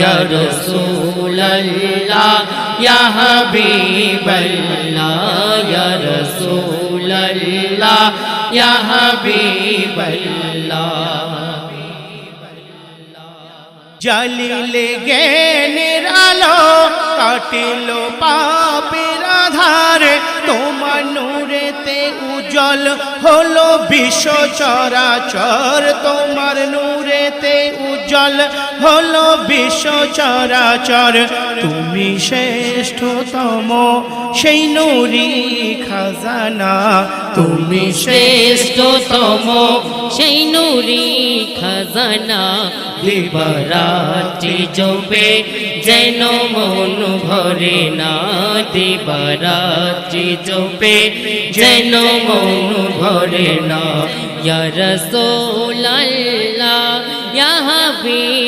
या रसूल अल्लाह या हबीब अल्लाह या रसूल अल्लाह या हबीब अल्लाह जलिल गे निरालो काटिलो पा উজ্জ্বল হলো বিশ্ব চরাচর তোমার নূরেতে উজ্জ্বল হলো বিশ্ব চরাচর। তুমি শ্রেষ্ঠতম, সেই নুরি খাজানা। তুমি শ্রেষ্ঠতম, সেই নুরি খাজানা। দিবারাত্রি জপে যেন মন ভরে না। দিবারাত্রি জপে যেন মন ভরে না। ইয়া রাসূলাল্লাহ, ইয়া